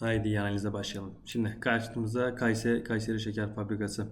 Haydi analize başlayalım. Şimdi karşımıza Kayseri, Kayseri Şeker Fabrikası.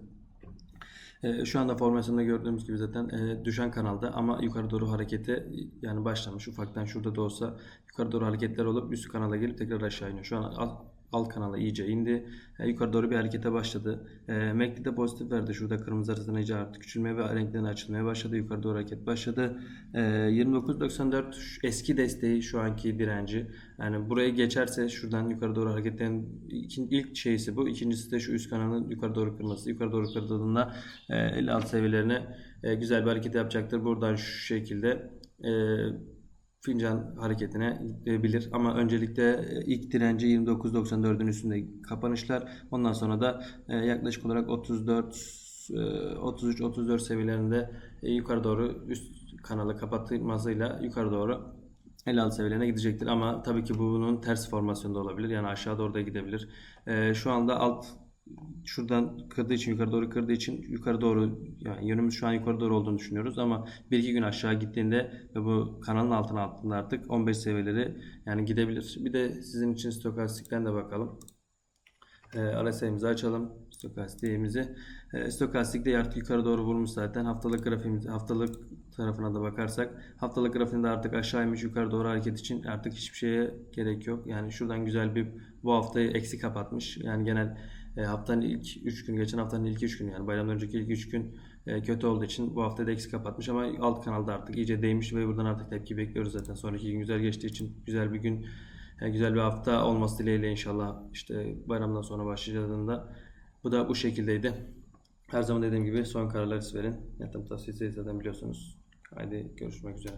Ee, şu anda formasyonda gördüğümüz gibi zaten e, düşen kanalda ama yukarı doğru harekete yani başlamış. Ufaktan şurada da olsa yukarı doğru hareketler olup üst kanala gelip tekrar aşağı iniyor. Şu an alt, alt kanala iyice indi. E, yukarı doğru bir harekete başladı. E, MACD de pozitif verdi. Şurada kırmızı arasında iyice artık küçülmeye ve renklerini açılmaya başladı. Yukarı doğru hareket başladı. E, 29.94 şu eski desteği şu anki direnci. Yani burayı geçerse şuradan yukarı doğru hareketlerin ilk şeysi bu. İkincisi de şu üst kanalın yukarı doğru kırması. Yukarı doğru kırdığında e, 56 seviyelerine e, güzel bir hareket yapacaktır. Buradan şu şekilde e, fincan hareketine gidebilir. Ama öncelikle e, ilk direnci 29.94'ün üstünde kapanışlar. Ondan sonra da e, yaklaşık olarak 34 33-34 seviyelerinde e, yukarı doğru üst kanalı kapatılmasıyla yukarı doğru 56 seviyelerine gidecektir. Ama tabii ki bunun ters formasyonda olabilir. Yani aşağı doğru da gidebilir. Şu anda alt şuradan kırdığı için yukarı doğru kırdığı için yukarı doğru yani yönümüz şu an yukarı doğru olduğunu düşünüyoruz ama bir iki gün aşağı gittiğinde ve bu kanalın altına altında artık 15 seviyeleri yani gidebilir. Bir de sizin için stokastikten de bakalım. E, RSI'mizi açalım. Stokastiğimizi. E, stokastikte artık yukarı doğru vurmuş zaten. Haftalık grafiğimiz, haftalık tarafına da bakarsak haftalık grafiğinde artık aşağıymış yukarı doğru hareket için artık hiçbir şeye gerek yok. Yani şuradan güzel bir bu haftayı eksi kapatmış. Yani genel e, haftanın ilk 3 gün, geçen haftanın ilk 3 gün yani bayramdan önceki ilk 3 gün e, kötü olduğu için bu hafta da eksi kapatmış ama alt kanalda artık iyice değmiş ve buradan artık tepki bekliyoruz zaten. Sonraki gün güzel geçtiği için güzel bir gün, e, güzel bir hafta olması dileğiyle inşallah işte bayramdan sonra başlayacağında bu da bu şekildeydi. Her zaman dediğim gibi son kararları siz verin. Yatırım tavsiyesi zaten biliyorsunuz. Haydi görüşmek üzere.